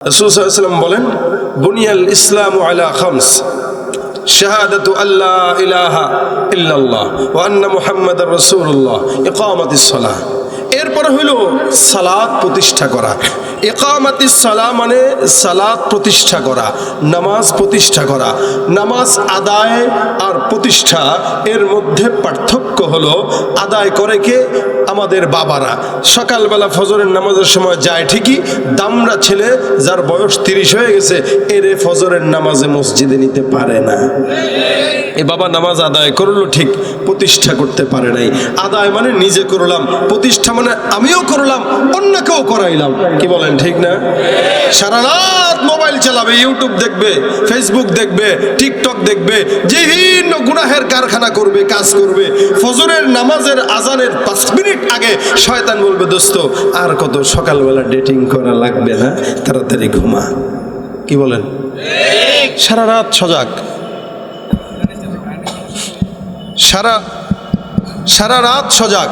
রসুলাম বলেন বুনিয়াল ইসলাম আলা খামস ইল্লাল্লাহ ওয়া আন্না মুহাম্মাদার রাসূলুল্লাহ ইকামাতিস সালাহ। এরপর হইল সালাদ প্রতিষ্ঠা করা। একামাতি সালা মানে সালাদ প্রতিষ্ঠা করা, নামাজ প্রতিষ্ঠা করা। নামাজ আদায় আর প্রতিষ্ঠা, এর মধ্যে পার্থক্য হলো আদায় করে কে? আমাদের বাবারা। সকালবেলা ফজরের নামাজের সময় যায় ঠিকই, দামরা ছেলে যার বয়স তিরিশ হয়ে গেছে এরে ফজরের নামাজে মসজিদে নিতে পারে না। এ বাবা নামাজ আদায় করল ঠিক, প্রতিষ্ঠা করতে পারে নাই। আদায় মানে নিজে করলাম, প্রতিষ্ঠা মানে আমিও করলাম, অন্যকেও করাইলাম। কি বলেন, ঠিক না? সারা রাত মোবাইল চালাবে, ইউটিউব দেখবে, ফেসবুক দেখবে, টিকটক দেখবে বিভিন্ন গুনাহের কারখানা করবে, কাজ করবে, ফজরের নামাজের আজানের পাঁচ মিনিট আগে শয়তান বলবে, দোস্ত, আর কত সকালবেলা ডেটিং করা লাগবে না? তাড়াতাড়ি ঘুমা। কি বলেন? সারা রাত সজাগ। সারা সারা রাত সজাগ।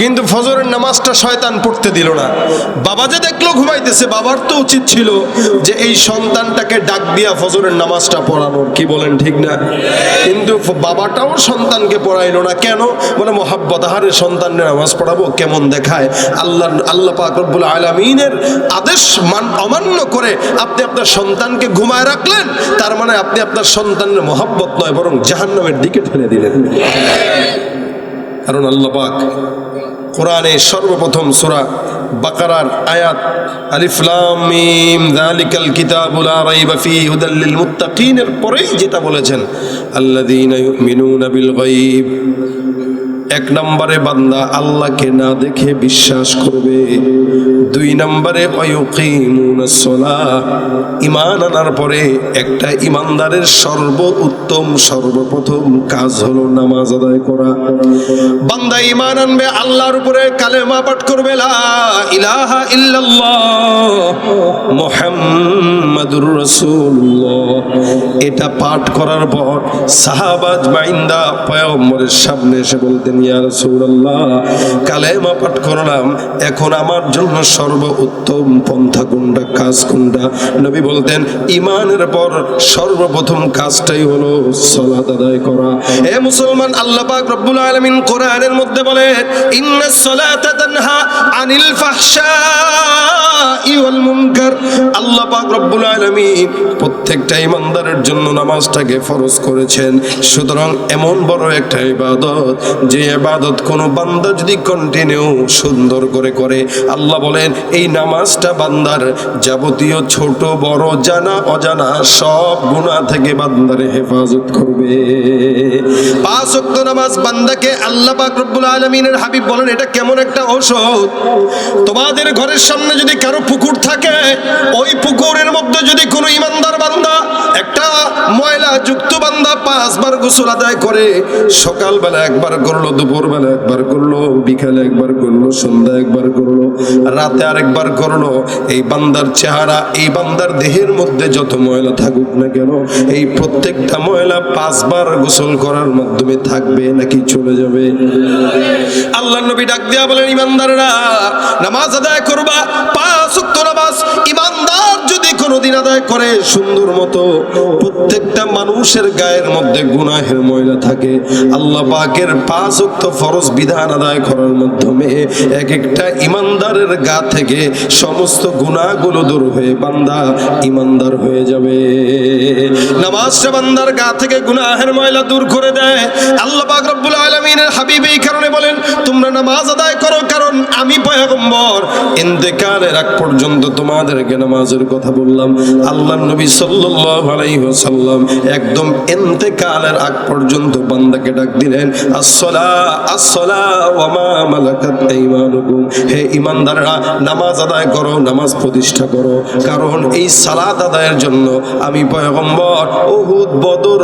কিন্তু ফজরের নামাজটা শয়তান পড়তে দিল না। বাবা যে দেখল ঘুমাইতেছে, বাবার তো উচিত ছিল যে এই সন্তানটাকে ডাক দিয়া ফজরের নামাজটা পড়ানোর। কি বলেন ঠিক না? কিন্তু বাবাটাও সন্তানকে পড়াইলো না। কেন? বলে, মোহাব্বত, আহারে সন্তানের নামাজ পড়াবো, কেমন দেখায়? আল্লাহ আল্লাহ পাক রব্বুল আলমিনের আদেশ মান, অমান্য করে আপনি আপনার সন্তানকে ঘুমায় রাখলেন, তার মানে আপনি আপনার সন্তানের মোহাব্বত নয়, বরং জাহান্নামের দিকে ঠেলে দিলেন। কারণ আল্লাহ পাক কোরআনে সর্বপ্রথম সুরা বাকারার আয়াত আলিফলামিম দালিকাল মিম, যালিকাল হুদাল্লিল মুত্তাকিনের পরেই যেটা বলেছেন, আল্লাযীনা ইউমিনুনা বিল গায়ব। এক নম্বরে বান্দা আল্লাহকে না দেখে বিশ্বাস করবে। দুই নম্বরে ইমান আনার পরে একটা ইমানদারের সর্ব উত্তম সর্বপ্রথম কাজ হলো নামাজ আদায় করা। বান্দা ইমান আনবে, আল্লাহর উপরে কালেমা পাঠ করবে ইলাহা রাসূলুল্লাহ। এটা পাঠ করার পর সাহাবাজ মাইন্দা পয়গম্বরের সামনে এসে বলতেন ইয়া রাসূলুল্লাহ, কালেমা পাঠ করলাম, এখন আমার জন্য সর্ব উত্তম পন্থা কোনটা, কাজ কোনটা? নবী বলতেন ইমানের পর সর্বপ্রথম কাজটাই হলো আদায় করা। হে মুসলমান, আল্লাহ পাক রব্বুল কোরআনের মধ্যে বলে তানহা আনিল ফাহশাই ওয়াল মুনকার। আল্লাহ পাক রব্বুল আলামিন প্রত্যেকটা ইমানদারের জন্য নামাজটাকে ফরজ করেছেন। সুতরাং এমন বড় একটা ইবাদত যে ইবাদত কোনো বান্দা যদি কন্টিনিউ সুন্দর করে করে, আল্লাহ বলেন, এই নামাজটা বান্দার যাবতীয় ছোট, বড়, জানা, অজানা সব গুনাহ থেকে বান্দার হেফাজত করবে। পাঁচ ওয়াক্ত নামাজ বান্দাকে আল্লাহ পাক রব্বুল আলামিনের হাবিব বলেন, এটা কেমন একটা ঔষধ? তোমাদের ঘরের সামনে যদি কারও পুকুর থাকে, ওই পুকুরের মধ্যে যদি কোনো ইমানদার বান্দা, একটা ময়লা যুক্ত বান্দা পাঁচবার গোসল আদায় করে, সকালবেলা একবার করল দুপুরবেলা একবার করল, বিকালে একবার করল, সন্ধ্যা একবার করল, রাতে আরেকবার করল। এই বান্দার চেহারা, এই বান্দার দেহের মধ্যে যত ময়লা থাকুক না কেন, এই প্রত্যেকটা ময়লা পাঁচবার গোসল করার মাধ্যমে থাকবে, নাকি চলে যাবে? আল্লাহ নবী ডাক দিয়া বলেন, ইমানদাররা, নামাজ আদায় করবা, পাঁচ নামাজ কোনোদিন আদায় করে সুন্দর মতো প্রত্যেকটা মানুষের গায়ের মধ্যে গুনাহের ময়লা থাকে। আল্লাহ পাকের পাঁচ ওয়াক্ত ফরজ বিধান আদায় করার মাধ্যমে এক একটা ইমানদারের গা থেকে সমস্ত গুনাহগুলো দূর হয়ে বান্দা ইমানদার হয়ে যাবে। নামাজটা বান্দার গা থেকে গুনাহের ময়লা দূর করে দেয়। আল্লাহ পাক রব্বুল আলামিনের হাবিব এই কারণে বলেন, তোমরা নামাজ আদায় করো কারণ আমি পয়গম্বর। ইন্তেকালের আগ পর্যন্ত তোমাদেরকে নামাজের কথা বললাম। আল্লাহ নবী ওয়াসাল্লাম একদম ইন্তেকালের আগ পর্যন্ত বান্দাকে ডাক দিলেন হে ইমানদাররা নামাজ আদায় করো, নামাজ প্রতিষ্ঠা করো। কারণ এই সালাত আদায়ের জন্য আমি পয়গম্বর বদর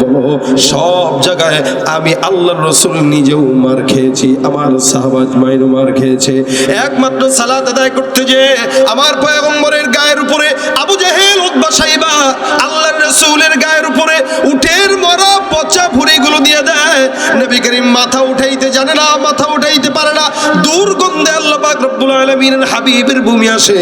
বলো, সব জায়গায় আমি আল্লাহর রসুল নিজেও মার খেয়েছি, আমার সাহাবাজ মাইনও মার খেয়েছে। একমাত্র সালাদ আদায় করতে যে আমার পয়গম্বরের গায়ের উপরে আবু জাহেল উদ্বা সাইবা আল্লাহ রসুলের গায়ের উপরে উঠের মরা পচা ভুড়িগুলো দিয়ে দেয়। নবী করিম মাথা উঠাইতে জানে না, মাথা উঠাইতে পারে না। দুর্গন্ধে আল্লাহ হাবিবের ভূমি আসে।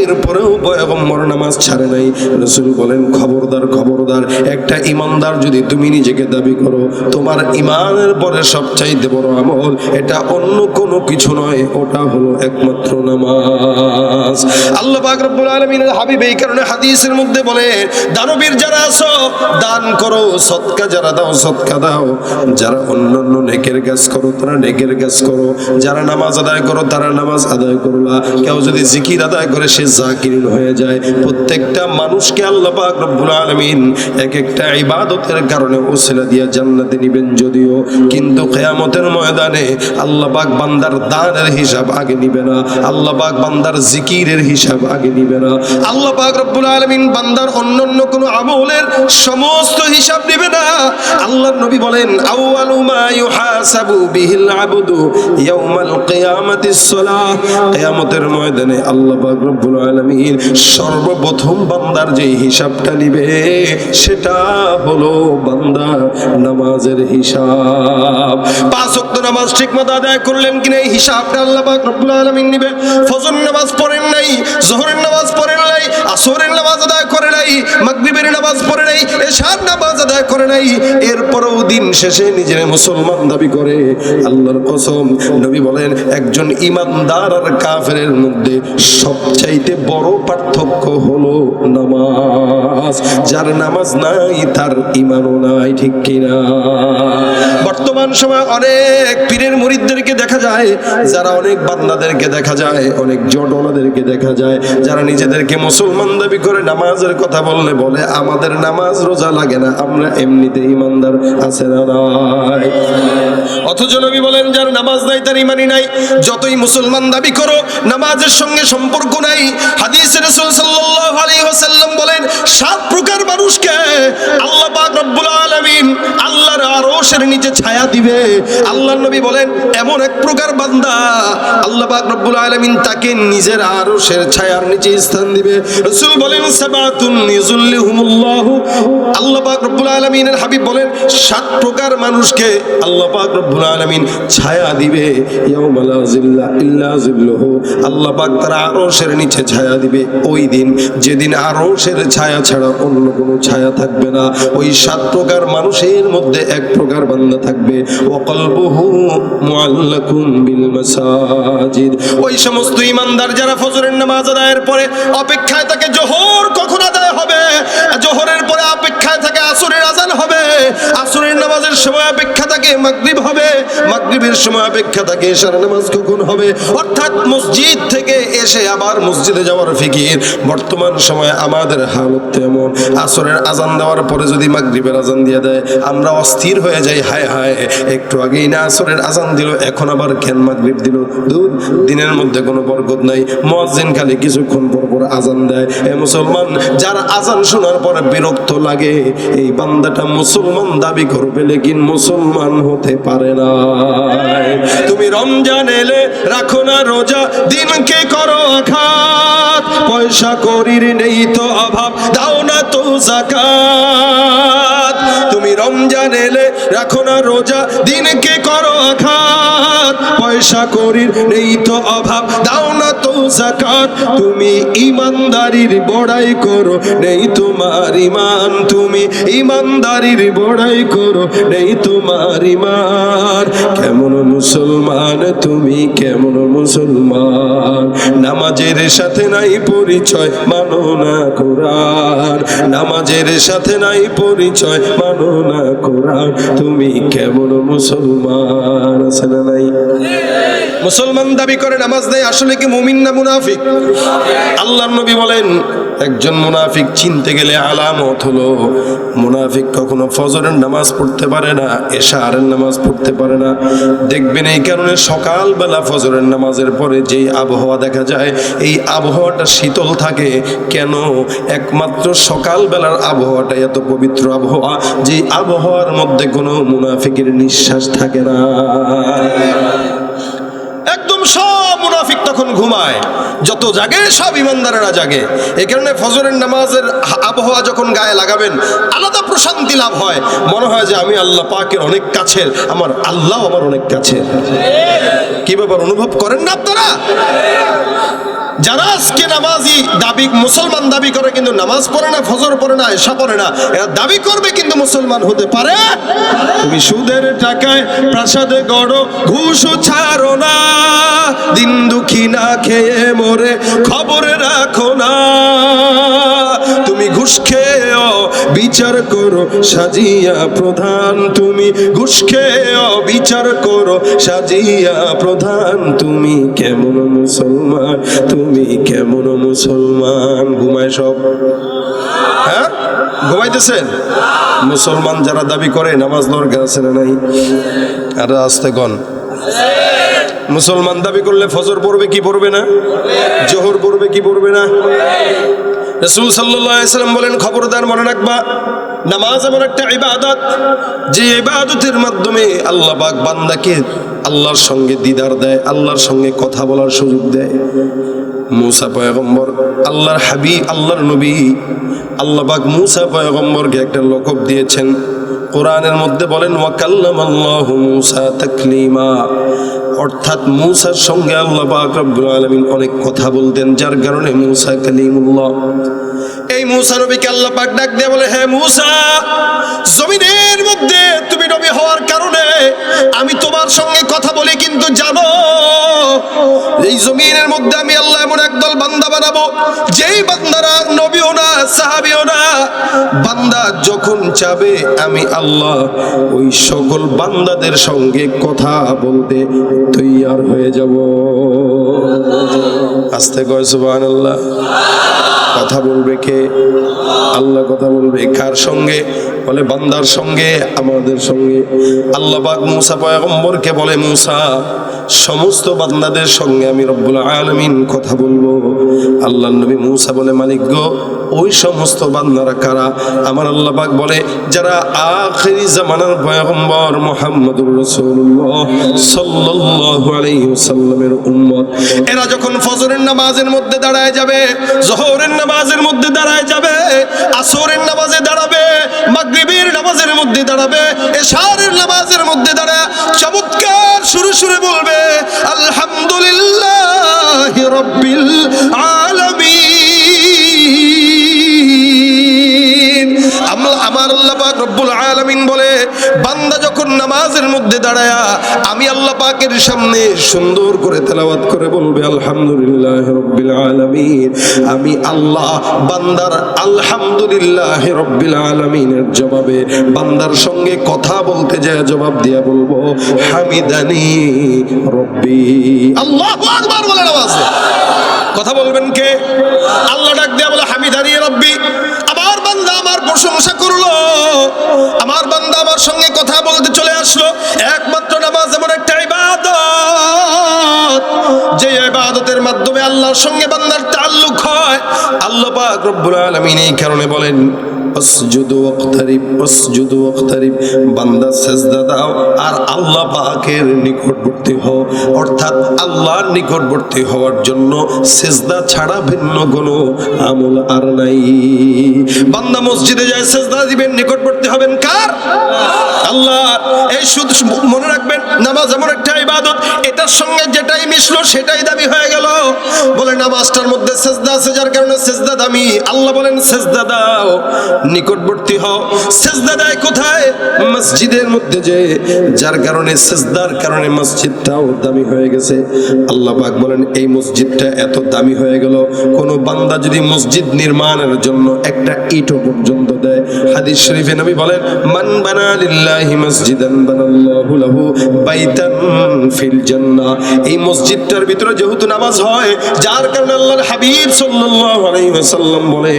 এরপরেও পয়গম্বর নামাজ ছাড়ে নাই। রাসূল বলেন, খবরদার খবরদার, একটা ইমানদার যদি তুমি নিজেকে দাবি করো, তোমার ইমানের পরে সবচাইতে বড় আমল এটা অন্য কোনো কিছু নয়, ওটা হলো একমাত্র নামাজ। আল্লাহ পাক রব্বুল আলামিনের হাবিব এই কারণে হাদিসের মধ্যে বলে দানবীর যারা আছো, দান করো, সৎকা যারা দাও, সৎকা দাও। যারা অন্যান্য নেকের কাজ করো, তারা নেকের কাজ করো। যারা নামাজ আদায় করো, তারা নামাজ আদায় করো না কেউ যদি জিকির আদায় করে, সে জাকিরিন হয়ে যায়। প্রত্যেকটা মানুষকে আল্লাহ পাক রব্বুল আলামিন এক একটা ইবাদতের কারণে ওসিলা দিয়ে জান্নাতে নিবেন যদিও। কিন্তু কিয়ামতের ময়দানে আল্লাহ পাক বান্দার দানের হিসাব আগে নিবে না। আল্লাহ পাক বান্দার জিকিরের হিসাব আগে নিবে না। আল্লাহ পাক রব্বুল আলামিন বান্দার অন্যান্য কোনো আমলের সমস্ত হিসাব না। আল্লাহ নবী বলেন, আউয়ালু মা ইউহাসাবু বিহিল আবদু ইয়াউমাল কিয়ামাতিস সালাহ। কিয়ামতের ময়দানে আল্লাহ রব্বুল আলামিন সর্বপ্রথম বান্দার যে হিসাবটা নিবে, সেটা হলো বান্দা নামাজের হিসাব। পাঁচ ওয়াক্ত নামাজ ঠিকমতো আদায় করলেন কিনা এই হিসাবটা আল্লাহ রব্বুল আলামিন নিবে। ফজর নামাজ পড়েন নাই, জোহরের নামাজ পড়েন নাই, আসরের নামাজ আদায় করে নাই, মাগরিবের নামাজ পড়ে নাই, এশার নামাজ আদায় করে নাই, এরপরেও দিন শেষে নিজের মুসলমান দাবি করে, আল্লাহর কসম নবী বলেন, একজন ইমানদার আর কাফেরের মধ্যে সবচাইতে বড় পার্থক্য হলো নামাজ। যার নামাজ নাই, তার ইমানও নাই, ঠিক কিনা? বর্তমান সময় অনেক পীরের মুরিদদেরকে দেখা যায়, যারা অনেক বান্দাদেরকে দেখা যায়, অনেক জটলাদেরকে দেখা যায়, যারা নিজেদেরকে মুসলমান দাবি করে নামাজের কথা বললে বলে, আমাদের নামাজ রোজা লাগে না, আমরা এমনিতে ইমানদার আছে না নাই? অথচ নবী বলেন, যার নামাজ নাই, তার ইমানই নাই। যতই মুসলমান দাবি করো, নামাজের সঙ্গে সম্পর্ক নাই। হাদিসে রাসূল সাল্লাল্লাহু আলাইহি ওয়াসাল্লাম বলেন, সাত প্রকার মানুষকে আল্লাহ পাক রব্বুল আলামিন আরশের নিচে ছায়া দিবে। আল্লাহর নবী বলেন, এমন এক প্রকার বান্দা আল্লাহ পাক রব্বুল আলামিন তাকে নিজের আরশের ছায়ার নিচে স্থান দিবে। রাসূল বলেন, সাবাতুন ইযুল্লিহুমুল্লাহু। আল্লাহ পাক রব্বুল আলামিনের হাবিব বলেন, সাত প্রকার মানুষকে আল্লাহ পাক রব্বুল আলামিন ছায়া দিবে। ইয়াউমা লা জিল্লা ইল্লা জিল্লুহু আল্লাহ পাক তার আরশের নিচে ছায়া দিবে। ওই দিন, যেদিন আরশের ছায়া ছাড়া অন্য কোনো ছায়া থাকবে না। ওই সাত প্রকার মানুষের মধ্যে এক প্রকার বন্ধ থাকবে। ওই সমস্ত ইমানদার যারা ফজরের নামাজ আদায়ের পরে অপেক্ষায় তাকে জোহর কখন আদায় হবে জোহরের পরে অপেক্ষায় থাকে আসরের আজান হবে আসরের নামাজের সময় অপেক্ষা থাকে, মাগরিব হবে, মাগরিবের সময় অপেক্ষা থাকে, এশার নামাজ কখন হবে? অর্থাৎ মসজিদ থেকে এসে আবার মসজিদে যাওয়ার ফিকির। বর্তমান সময়ে আমাদের হালত তেমন। আসরের আজান দেওয়ার পরে যদি মাগরিবের আজান দিয়ে দেয়, আমরা অস্থির হয়ে যাই, হায় হায়। একটু আগেই না আসরের আজান দিল, এখন আবার কেন মাগরিব দিল? দূর, দিনের মধ্যে কোনো বরকত নাই। মুয়াজ্জিন খালি কিছুক্ষণ পর পর আজান দেয়। এ মুসলমান, যার আজান শোনার পরে বিরক্ত লাগে, এই বান্দাটা মুসলমান দাবি করবে লেকিন মুসলমান হতে পারে না। তুমি রমজান এলে রাখো না রোজা, দিনকে করো আঘাত। পয়সা করির নেই তো অভাব, দাও না তো জাকাত। তুমি রমজান এলে রাখো না রোজা, দিনকে করো আঘাত। পয়সা করির নেই তো অভাব, দাও না তো জাকাত তুমি ইমানদারির বড়াই করো। নেই তোমার ইমান তুমি ইমানদারির বড়াই করো। নেই তোমার ইমান কেমন মুসলমান, তুমি কেমন মুসলমান? নামাজের সাথে নাই পরিচয়, মানো না কোরআন। নামাজের সাথে নাই পরিচয়, মানো না কোরআন। তুমি কেমন মুসলমান, আছে না নাই? মুসলমান দাবি করে নামাজ নেই আসলে কি মুমিন না মুনাফিক। আল্লাহ নবী বলেন, একজন মুনাফিক চিনতে গেলে আলামত হলো। মুনাফিক কখনো ফজরের নামাজ পড়তে পারে না, এশারের নামাজ পড়তে পারে না। দেখবেন এই কারণে সকালবেলা ফজরের নামাজের পরে যেই আবহাওয়া দেখা যায়, এই আবহাওয়াটা শীতল থাকে। কেন? একমাত্র সকালবেলার আবহাওয়াটা এত পবিত্র আবহাওয়া, যে আবহাওয়ার মধ্যে কোনো মুনাফিকের নিঃশ্বাস থাকে না। সব মুনাফিক তখন ঘুমায়। যত জাগে, সব ইমানদারেরা জাগে। এই কারণে ফজরের নামাজের আবহাওয়া যখন গায়ে লাগাবেন, আলাদা প্রশান্তি লাভ হয়। মনে হয় যে আমি আল্লাহ পাকের অনেক কাছের, আমার আল্লাহ আমার অনেক কাছের। কি ব্যাপার অনুভব করেন না আপনারা? যারা আজকে নামাজি দাবি, মুসলমান দাবি করে কিন্তু নামাজ পড়ে না, ফজর পড়ে না এসা পড়ে না, এরা দাবি করবে কিন্তু মুসলমান হতে পারে। তুমি সুদের টাকায় প্রাসাদে গড়ো, ঘুষ ছাড়ো না। দিন দুঃখী না খেয়ে মরে খবরে রাখো না। ঘুষ বিচার করো, সাজিয়া প্রধান তুমি। ঘুষ খেয়েও বিচার করো, সাজিয়া প্রধান তুমি। কেমন মুসলমান, তুমি কেমন মুসলমান? ঘুমায় সব। হ্যাঁ? ঘুমাইতেছেন? মুসলমান যারা দাবি করে, নামাজ দরকার আছে না নাই? আর আসতে গন। মুসলমান দাবি করলে ফজর পড়বে কি পড়বে না? জোহর পড়বে কি পড়বে না? রসুল সাল্লাম বলেন, খবরদার মনে রাখবা, নামাজ এমন একটা ইবাদত, যে ইবাদতের মাধ্যমে আল্লাহ বাক বান্দাকে আল্লাহর সঙ্গে দিদার দেয়, আল্লাহর সঙ্গে কথা বলার সুযোগ দেয়। মুসা পয়গম্বর, আল্লাহর হাবি আল্লাহর নবী, আল্লাহ পাক মুসা পয়গম্বরকে একটা লকব দিয়েছেন। কোরআনের মধ্যে বলেন অর্থাৎ মুসার সঙ্গে আল্লাহ পাক রব্বুল আলামিন অনেক কথা বলতেন, যার কারণে মুসা কালিমুল্লাহ। এই মুসা নবীকে আল্লাহ পাক ডাক দিয়ে বলে হ্যাঁ মুসা, জমিনের মধ্যে তুমি নবী হওয়ার কারণে আমি তোমার সঙ্গে কথা বলি, কিন্তু জানো, এই জমিনের মধ্যে আমি আল্লাহ এমন একদল বান্দা বানাবো, যেই বান্দারা নবীও না, সাহাবিও না, বান্দা যখন চাবে আমি আল্লাহ ওই সকল বান্দাদের সঙ্গে কথা বলতে তৈয়ার হয়ে যাব। আস্তে কয় সুবহানাল্লাহ। কথা বলবে কে? আল্লাহ কথা বলবে কার সঙ্গে? বলে বান্দার সঙ্গে, আমাদের সঙ্গে। আল্লাহ পাক মুসা পয়গম্বরকে বলে, মুসা, সমস্ত বান্দাদের সঙ্গে আমি রব্বুল আলামিন কথা বলব। আল্লাহ নবী মুসা বলে, মালিক গো, ওই সমস্ত বান্দারা কারা? আমার আল্লাহ পাক বলে, যারা আখেরি জামানার পয়গম্বর মুহাম্মদুর রাসূলুল্লাহ সাল্লাল্লাহু আলাইহি ওয়াসাল্লামের উম্মত। এরা যখন ফজরের নামাজের মধ্যে দাঁড়ায় যাবে, জোহরের নামাজের মধ্যে দাঁড়ায় যাবে, আসরের নামাজে দাঁড়াবে, মাগরিবের নামাজের মধ্যে দাঁড়াবে, এশারের নামাজের মধ্যে দাঁড়ায় চমৎকার শুরু শুরু বলবে, আলহামদুলিল্লাহ রব্বিল আলামিন। আমার আল্লাহ পাক রব্বুল আলামিন বলে, বান্দা যখন নামাজের মধ্যে দাঁড়ায়া, আমি আল্লাহ পাকের সামনে সুন্দর করে তেলাওয়াত করে বলবে, আলহামদুলিল্লাহ রব্বিল আলামিন। আমি আল্লাহ বান্দার আলহামদুলিল্লাহ রব্বিল আলামিনের জবাবে বান্দার সঙ্গে কথা বলতে যায়, জবাব দিয়া বলব, হামিদানি রব্বি। আল্লাহ আকবার বলে নামাজে কথা বলবেন কে? আল্লাহ ডাক দিয়া বলে, হামিদানি রব্বি। প্রশংসা করল। আমার বান্দা আমার সঙ্গে কথা বলতে চলে আসলো। একমাত্র নামাজ এমন একটা ইবাদত। যে ইবাদতের মাধ্যমে আল্লাহর সঙ্গে বান্দার তাল্লুক হয়। আল্লাহ পাক রব্বুল আলামিন এই কারণে বলেন আসজুদু ওয়াক্তারিব আসজুদু ওয়াক্তারিব, বান্দা সেজদা দাও আর আল্লাহ পাকের নিকটবর্তী হও। অর্থাৎ আল্লাহর নিকটবর্তী হওয়ার জন্য সেজদা ছাড়া ভিন্ন কোনো আমল আর নাই। বান্দা মসজিদে যায় যেটাই মিশলো সেটাই দাবি হয়ে গেল। নামাজটার মধ্যে যার কারণে দামি। আল্লাহ বলেন নিকটবর্তী হও। সেজদা দেয় কোথায়? মসজিদের মধ্যে যে, যার কারণে সেজদার কারণে মসজিদটাও দামি হয়ে গেছে। আল্লাহ পাক বলেন, এই মসজিদটা এত দামি হয়ে গেল, কোন বান্দা যদি মসজিদ নির্মাণের জন্য একটা ইটও পর্যন্ত দেয় হাদিস শরীফে নবী বলেন, মান বানাল্লাহু লাহু বাইতান ফিল জান্নাহ। এই মসজিদটার ভিতরে যেহেতু নামাজ হয়, যার কারণে আল্লাহর হাবিব সাল্লাল্লাহু আলাইহি ওয়াসাল্লাম বলে,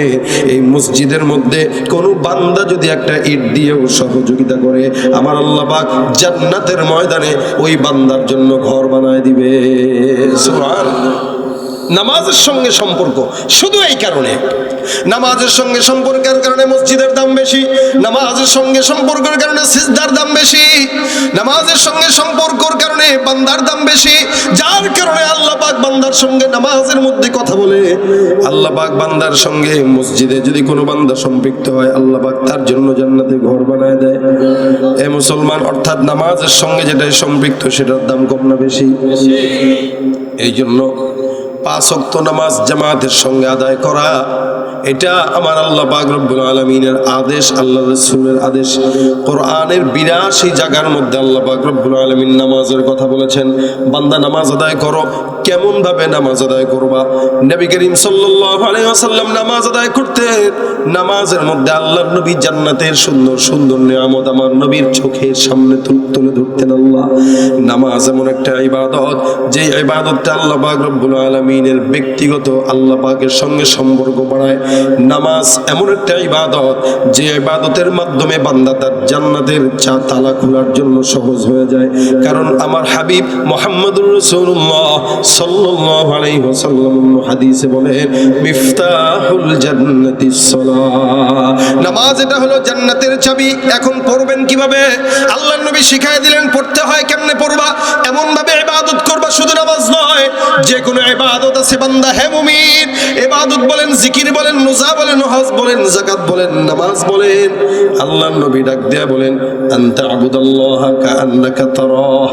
এই মসজিদের মধ্যে কোন বান্দা যদি একটা ইট দিয়েও সহযোগিতা করে, আমার আল্লাহ পাক জান্নাতের ময়দানে ওই বান্দার জন্য ঘর বানায় দিবে। সুবহান নামাজের সঙ্গে সম্পর্ক, শুধু এই কারণে। নামাজের সঙ্গে সম্পর্কের কারণে মসজিদের দাম বেশি, নামাজের সঙ্গে সম্পর্কের কারণে সিজদার দাম বেশি, নামাজের সঙ্গে সম্পর্কের কারণে বান্দার দাম বেশি, যার কারণে আল্লাহ পাক বান্দার সঙ্গে নামাজের মধ্যে কথা বলে। আল্লাহ পাক বান্দার সঙ্গে মসজিদে যদি কোনো বান্দা সম্পৃক্ত হয়, আল্লাহ পাক তার জন্য জান্নাতে ঘর বানায় দেয়। এ মুসলমান, অর্থাৎ নামাজের সঙ্গে যেটা সম্পৃক্ত, সেটার দাম কম না বেশি। এই জন্য পাঁচ নামাজ জামাতের সঙ্গে আদায় করা, এটা আমার আল্লাহ পাক রব্বুল আলমিনের আদেশ, আল্লাহ রসুলের আদেশ। কোরআনের বিরাশি জায়গার মধ্যে আল্লাহ পাক রব্বুল আলমিন নামাজের কথা বলেছেন, বান্দা নামাজ আদায় করো কেমন ভাবে নামাজ আদায় করবা? নবী করিম ওয়াসাল্লাম নামাজ আদায় করতেন। নামাজের মধ্যে আল্লাহর নবী জান্নাতের সুন্দর সুন্দর নিয়ামত আমার নবীর চোখের সামনে তুলে ধরতেন আল্লাহ। নামাজ এমন একটা ইবাদত যে ইবাদতটা আল্লাহ পাক রব্বুল আলামিনের ব্যক্তিগত আল্লাহ পাকের সঙ্গে সম্পর্ক বাড়ায়। নামাজ এমন একটা ইবাদত, যে ইবাদতের মাধ্যমে বান্দা তার জান্নাতের চা, তালা খোলার জন্য সহজ হয়ে যায়। কারণ আমার হাবিব মোহাম্মদুর রাসূলুল্লাহ সাল্লাল্লাহু আলাইহি ওয়াসাল্লাম হাদিসে বলেন মিফতাহুল জান্নাতিস সালাহ। নামাজ এটা হলো জান্নাতের চাবি, এখন পড়বেন কীভাবে? আল্লাহর নবী দিলেন, পড়তে হয় কেমনে পড়বা? এমন ভাবে করবা শুধু নামাজ নয় যে কোনো আছে বান্দা, হে মুমিন। বলেন, জিকির বলেন, রোজা বলেন, হজ বলেন, যাকাত বলেন, নামাজ বলেন। আল্লাহর নবী ডাক দেয়া বলেন, আনতা আবুদাল্লাহ কাআন্নাকা তারাহ।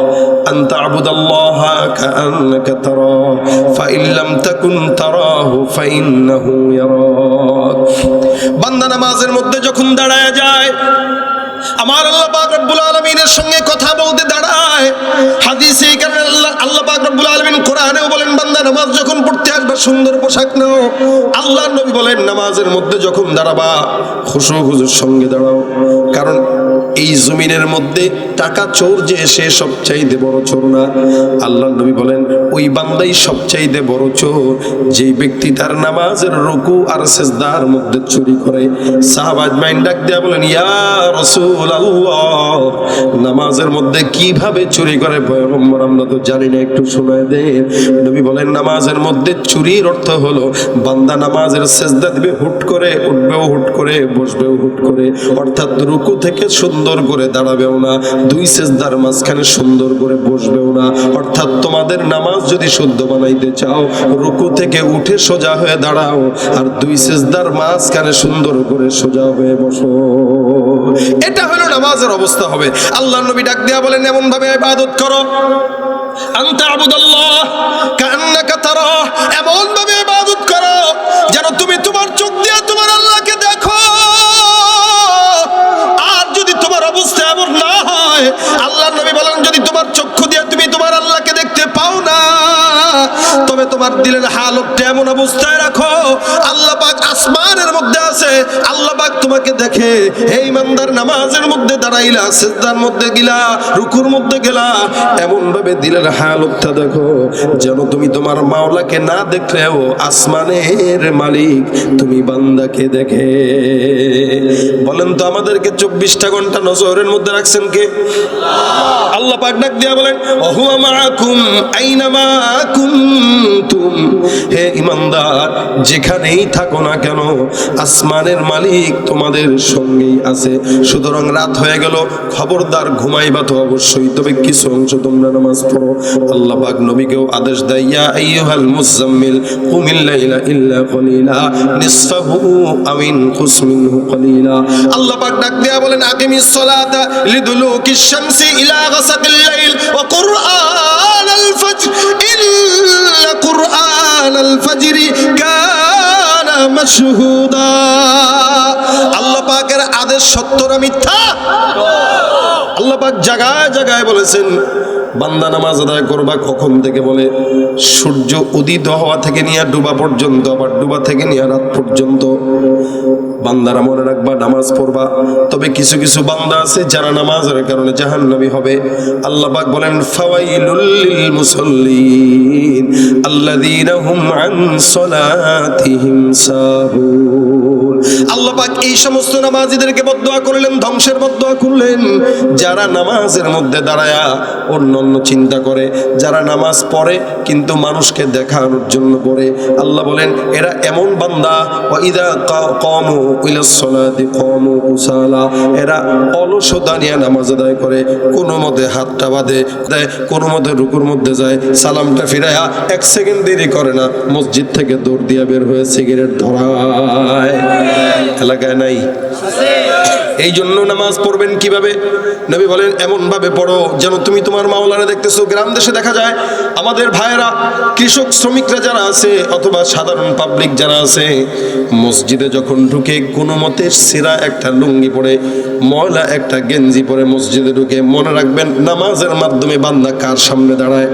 আনতা আবুদাল্লাহ তারাহ فإن لم تكن تراه فإنه يراك বান্দা নামাজের মধ্যে যখন দাঁড়ায় যায়, আমার আল্লাহ পাক রব্বুল আলামিনের সঙ্গে কথা বলতে দাঁড়ায়। হাদিসে কারণে আল্লাহ আল্লাহ পাক রব্বুল আলামিন কোরআনেও বলেন, বান্দা নামাজ যখন আসবা সুন্দর পোশাক নাও। আল্লাহর নবী বলেন, নামাজের মধ্যে যখন দাঁড়াবা, খুশু খুশুর সঙ্গে দাঁড়াও। কারণ এই জমিনের মধ্যে টাকা চোর যে সে সবচাইতে বড় চোর না। আল্লাহ নবী বলেন, ওই বান্দাই সবচাইতে বড় চোর, যেই ব্যক্তি তার নামাজের রুকু আর সেজদার মধ্যে চুরি করে। সাহাবাজ মাইন ডাক দেয়া বলেন, ইয়া রসুল আল্লাহ নামাজের মধ্যে কীভাবে চুরি করে? পয়গম্বর, আমরা তো জানি না, একটু শোনায় দে নবী বলেন, নামাজের মধ্যে চুরির অর্থ হলো, বান্দা নামাজের সেজদা দিবে হুট করে, উঠবেও হুট করে, বসবেও হুট করে। অর্থাৎ রুকু থেকে সুন্দর করে দাঁড়াবেও না, দুই সেজদার মাঝখানে সুন্দর করে বসবেও না। অর্থাৎ তোমাদের নামাজ যদি শুদ্ধ বানাইতে চাও, রুকু থেকে উঠে সোজা হয়ে দাঁড়াও, আর দুই সেজদার মাঝখানে সুন্দর করে সোজা হয়ে বসো। এটা হলো নামাজের অবস্থা হবে। আল্লাহ নবী ডাক দেয়া বলেন এমন ভাবে ইবাদত করো। আনতা আবুদাল্লাহ কান্নাকা তারা এমন তোমার আল্লাহকে দেখো। আর যদি তোমার অবস্থা এমন না হয় আল্লাহ নবী বলেন, যদি তোমার চক্ষু দিয়ে তুমি তোমার আল্লাহকে দেখতে পাও না তবে তোমার দিলের হালতটা এমন অবস্থায় রাখো। আল্লাহ পাক আসমানের মধ্যে আছে। আল্লাহ পাক তোমাকে দেখে এই ইমানদার, নামাজের মধ্যে দাঁড়াইলা, সেজদার মধ্যে গিলা, রুকুর মধ্যে গেলা। এমন ভাবে দিলের হালতটা দেখো, যেন তুমি তোমার মাওলাকে না দেখলেও আসমানের মালিক তুমি বান্দাকে দেখে। বলেন তো, আমাদেরকে চব্বিশটা ঘণ্টা নজরের মধ্যে রাখছেন কে? আল্লাহ পাক ডাক দিয়া বলেন, অহুয়া মাকুম আইনামা কুনতুম? হে ইমানদার, যেখানেই থাকো না কেন, আসমানের মালিক তোমাদের সঙ্গেই আছে। সুতরাং রাত হয়ে গেল, খবরদার ঘুমাইবা তো অবশ্যই, তবে কিছু অংশ তোমরা নামাজ পড়ো। আল্লাহ পাক নবীকেও আদেশ দেয়, ইয়া আইয়ুহাল মুজাম্মিল কুমিল লাইলা ইল্লা কলিলা, নিসফাহু আও ইনকুস মিনহু কলিলা। আল্লাহ পাক ডাক দেয়া বলেন আকিমিস সালাতা লিদুলুকিশ শামসি ইলা গাসাকিল লাইল ওয়া কুরআনাল ফাজর ইল্লা কুরআনাল ফাজরি কানা আল্লাহ পাকের আদেশ সত্য না মিথ্যা? আল্লাহ পাক জায়গায় জায়গায় বলেছেন, বান্দা নামাজ আদায় করবা কখন থেকে বলে, সূর্য উদিত হওয়া থেকে নিয়ে ডুবা পর্যন্ত, আবার ডুবা থেকে নিয়ে রাত পর্যন্ত। বান্দারা মনে রাখবা নামাজ পড়বা। তবে কিছু কিছু বান্দা আছে যারা নামাজের কারণে জাহান্নামী হবে। আল্লাহ পাক বলেন, ফাওয়াইলুল লিল মুসাল্লিন আল্লাযীনা সাহুন আল্লাহ এই সমস্ত নামাজিদেরকে বদদোয়া করলেন, ধ্বংসের বদদোয়া করলেন। যারা নামাজের মধ্যে দাঁড়ায়া অন্য অন্য চিন্তা করে, যারা নামাজ পড়ে কিন্তু মানুষকে দেখানোর জন্য পড়ে, আল্লাহ বলেন, এরা এমন বান্দা, ওয়াইদা কমু ইলাসসালাতি কমু কুসালা। এরা অলসতা নিয়ে নামাজ আদায় করে, কোনো মতে হাতটা বাঁধে, দেয়, কোনো মতে রুকুর মধ্যে যায়, সালামটা ফিরায়া এক সেকেন্ড দেরি করে না, মসজিদ থেকে দৌড় দিয়ে বের হয়ে সিগারেট ধরায়। এলাকায় নাই। এই জন্য নামাজ পড়বেন কীভাবে? নবী বলেন এমন ভাবে পড়ো যেন তুমি তোমার মাওলানা দেখতেছো। গ্রাম দেশে দেখা যায়, আমাদের ভাইয়েরা, কৃষক, শ্রমিকরা যারা আছে অথবা সাধারণ পাবলিক যারা আছে, মসজিদে যখন ঢুকে কোনো মতে সেরা একটা লুঙ্গি পরে, ময়লা একটা গেঞ্জি পরে মসজিদে ঢুকে মনে রাখবেন, নামাজের মাধ্যমে বান্দা কার সামনে দাঁড়ায়?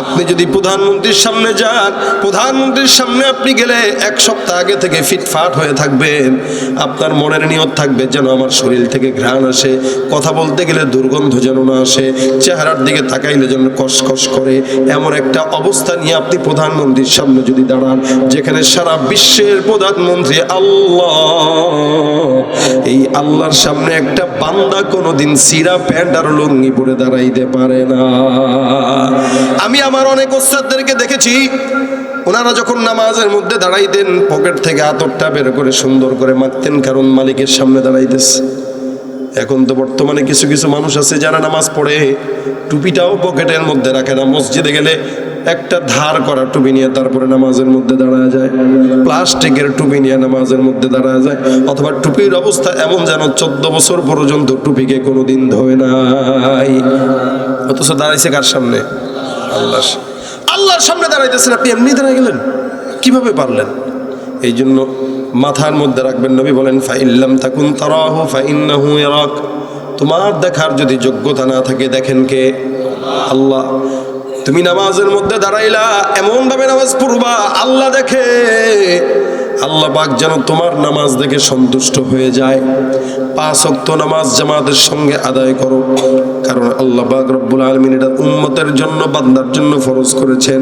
আপনি যদি প্রধানমন্ত্রীর সামনে যান, প্রধানমন্ত্রীর সামনে আপনি গেলে এক সপ্তাহ আগে থেকে ফিটফাট হয়ে থাকবেন। আপনার মনের নিয়ত থাকবে যেন আমার শরীর থেকে ঘ্রাণ আসে। কথা বলতে গেলে দুর্গন্ধ যেন না আসে। চেহারার দিকে তাকাইলে যেন কসকস করে। এমন একটা অবস্থা নিয়ে আপনি প্রধানমন্ত্রীর সামনে যদি দাঁড়ান, যেখানে সারা বিশ্বের প্রধানমন্ত্রী আল্লাহ। এই আল্লাহর সামনে একটা বান্দা কোনোদিন সিরা, প্যান্ট আর লুঙ্গি পরে দাঁড়াইতে পারে না। আমি আমার অনেক ওস্তাদদেরকে দেখেছি ওনারা যখন নামাজের মধ্যে দাঁড়াইতেন, পকেট থেকে আতরটা বের করে সুন্দর করে মাখতেন, কারণ মালিকের সামনে দাঁড়াইতেছে। এখন তো বর্তমানে কিছু কিছু মানুষ আছে যারা নামাজ পড়ে, টুপিটাও পকেটের মধ্যে রাখে না। মসজিদে গেলে একটা ধার করা টুপি নিয়ে তারপরে নামাজের মধ্যে দাঁড়ায় যায়। প্লাস্টিকের টুপি নিয়ে নামাজের মধ্যে দাঁড়ায় যায়। অথবা টুপির অবস্থা এমন যেন চোদ্দ বছর পর্যন্ত টুপিকে কোনোদিন ধোয় নাই। অথচ দাঁড়াইছে কার সামনে? আল্লাহ আল্লাহর সামনে দাঁড়াইতেছেন। আপনি এমনি দাঁড়াই গেলেন? কীভাবে পারলেন? এই জন্য মাথার মধ্যে রাখবেন, নবী বলেন ফাইল্লাম থাকুন তারাহু, ফাইন্নাহু ইয়ারাক। তোমার দেখার যদি যোগ্যতা না থাকে, দেখেন কে? আল্লাহ। তুমি নামাজের মধ্যে দাঁড়াইলা এমন ভাবে নামাজ পড়বা, আল্লাহ দেখে। আল্লাহ পাক যেন তোমার নামাজ দেখে সন্তুষ্ট হয়ে যায়। পাঁচ অক্ত নামাজ জামাতের সঙ্গে আদায় করো। কারণ আল্লাহ পাক রব্বুল আলমিন এটা উম্মতের জন্য, বান্দার জন্য ফরজ করেছেন।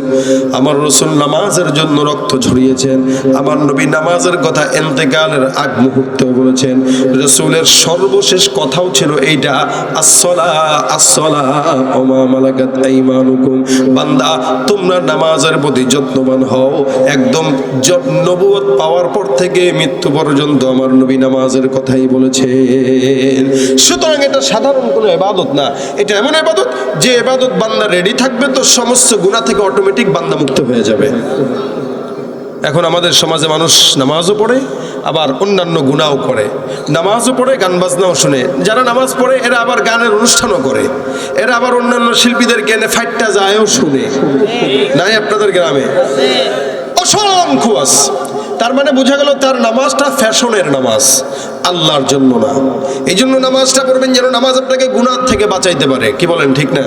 আমার রসুল নামাজের জন্য রক্ত ঝরিয়েছেন। আমার নবী নামাজের কথা এন্তেকালের আগ মুহূর্তেও বলেছেন, রসুলের সর্বশেষ কথাও ছিল এইটা আসলা আসলা ওমা মালাকাত আইমানুকুম। বান্দা, তোমরা নামাজের প্রতি যত্নবান হও। একদম নবুয়ত পাওয়ার পর থেকে মৃত্যু পর্যন্ত আমার নবী নামাজের কথাই বলেছেন। সুতরাং এটা সাধারণ কোনো এবাদত না। এটা এমন এবাদত যে এবাদত বান্দা রেডি থাকবে তো সমস্ত গুণা থেকে অটোমেটিক বান্দা মুক্ত হয়ে যাবে। এখন আমাদের সমাজে মানুষ নামাজও পড়ে, আবার অন্যান্য গুণাও করে। নামাজও পড়ে, গান বাজনাও শুনে। যারা নামাজ পড়ে, এরা আবার গানের অনুষ্ঠানও করে। এরা আবার অন্যান্য শিল্পীদের জ্ঞানে ফাইটটা যায়ও শুনে। নাই আপনাদের গ্রামে? অসংখ্য আছে। তার মানে বোঝা গেল তার নামাজটা ফ্যাশনের নামাজ, আল্লাহর জন্য না। এই জন্য নামাজটা পড়বেন যেন নামাজ আপনাকে গুণার থেকে বাঁচাইতে পারে। কি বলেন, ঠিক না?